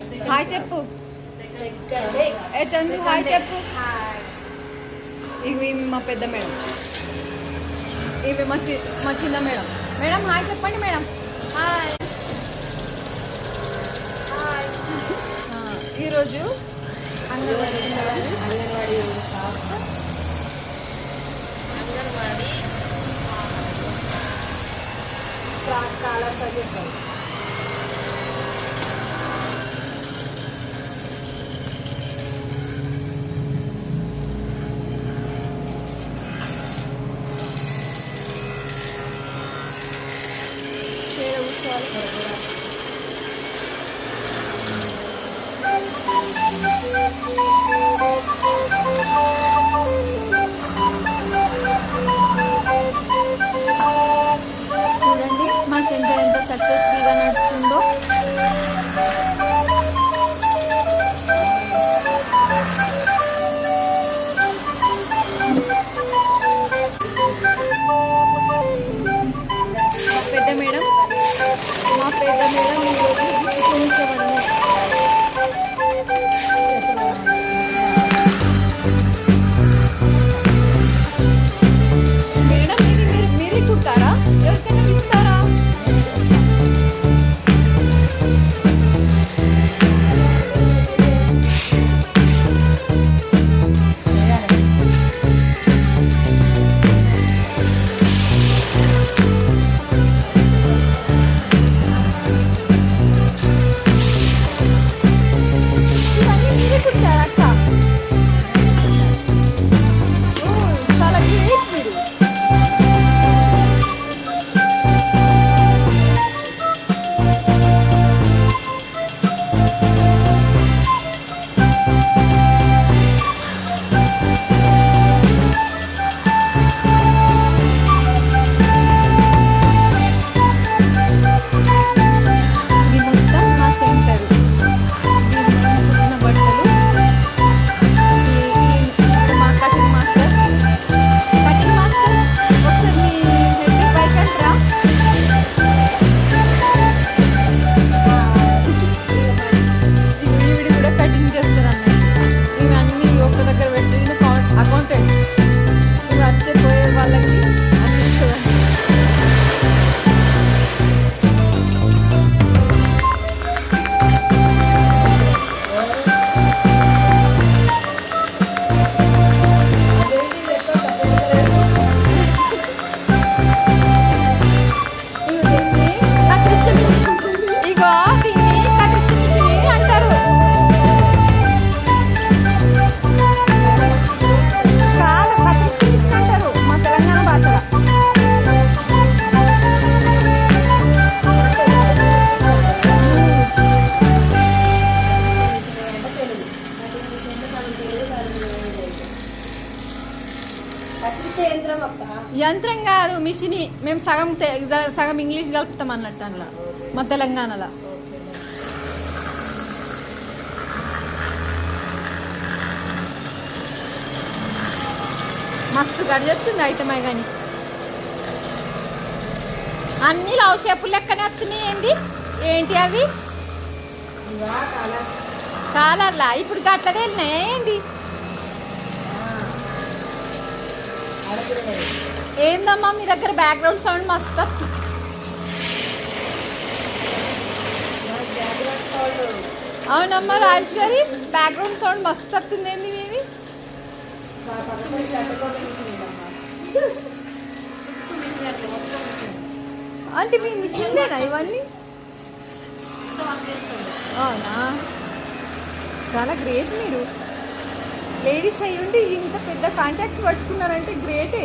Hi చెప్పు. ఏ Chandu hi చెప్పు. ఇవి మా పెద్ద మేడం. ఇవి మా చి మా చిన్న మేడం. మేడం హాయ్ చెప్పండి మేడం. హాయ్ ఈరోజు అంగన్వాడీ అంగన్వాడీ అంగన్వాడీ చెప్పాలి చూడండి మా సెంటర్ ఎంత సక్సెస్ఫుల్గా నడుస్తుందో. పెద్ద మేడం మా పెద్ద మేడం ఈరోజు యంత్రం కాదు మిషన్. మేము సగం సగం ఇంగ్లీష్ కలుపుతాం అన్నట్టు అందులో. మా తెలంగాణలో. మస్తు గడిచేస్తుంది అయితే కానీ అన్ని లవ్ షేపులు లెక్కనే వస్తున్నాయి ఏంటి ఏంటి అవి? కాలర్లా? ఇప్పుడు గట్లనే వెళ్ళినాయా ఏంటి ఏందమ్మా మీ దగ్గర బ్యాక్గ్రౌండ్ సౌండ్ మస్తు? అవునమ్మా రాజు గారి బ్యాక్గ్రౌండ్ సౌండ్ మస్తు వస్తుంది ఏంది మీది? మా పక్కన కట్టుకోవడం అంటే మీ మిషన్లేనా ఇవన్నీ? అవునా? చాలా గ్రేట్ మీరు. లేడీస్ అయి ఉండి ఇంత పెద్ద కాంటాక్ట్ పట్టుకున్నారంటే గ్రేటే.